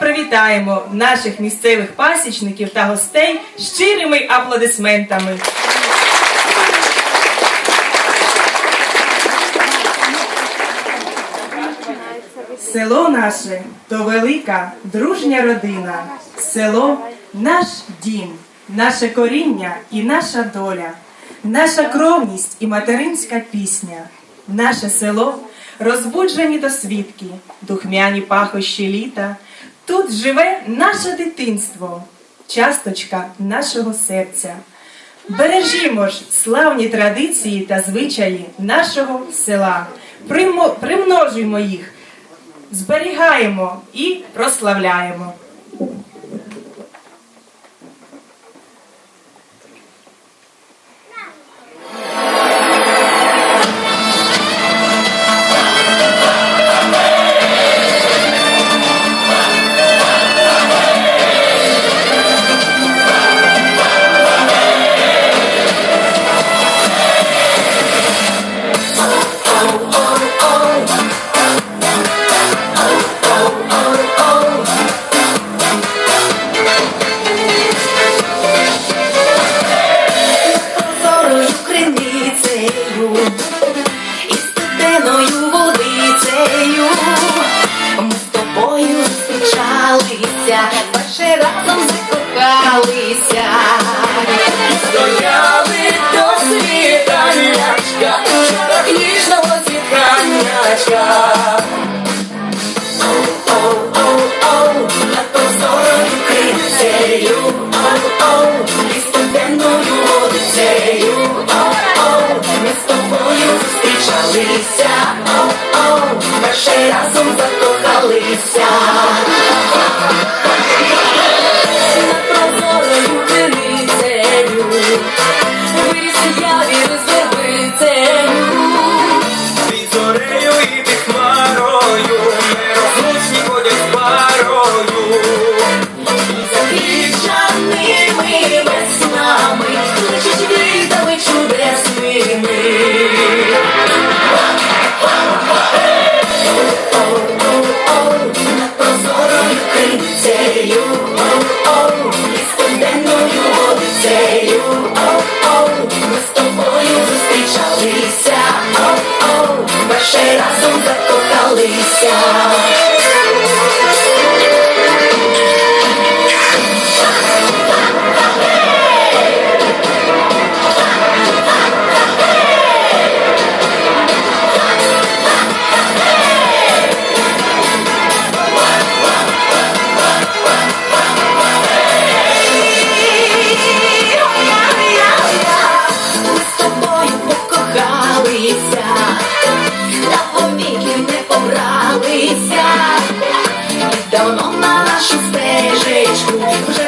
привітаємо наших місцевих пасічників та гостей щирими аплодисментами. Село наше то велика, дружня родина. Село наш дім, наше коріння і наша доля, наша кровність і материнська пісня. Наше село розбуджені досвідки, духмяні пахощі літа. Тут живе наше дитинство, часточка нашого серця. Бережімо ж славні традиції та звичаї нашого села. Примножуємо їх, зберігаємо і прославляємо. Водицею. Оу-оу, ми зустрічалися. Перше разом закохалися. down. acho pé, gente, já.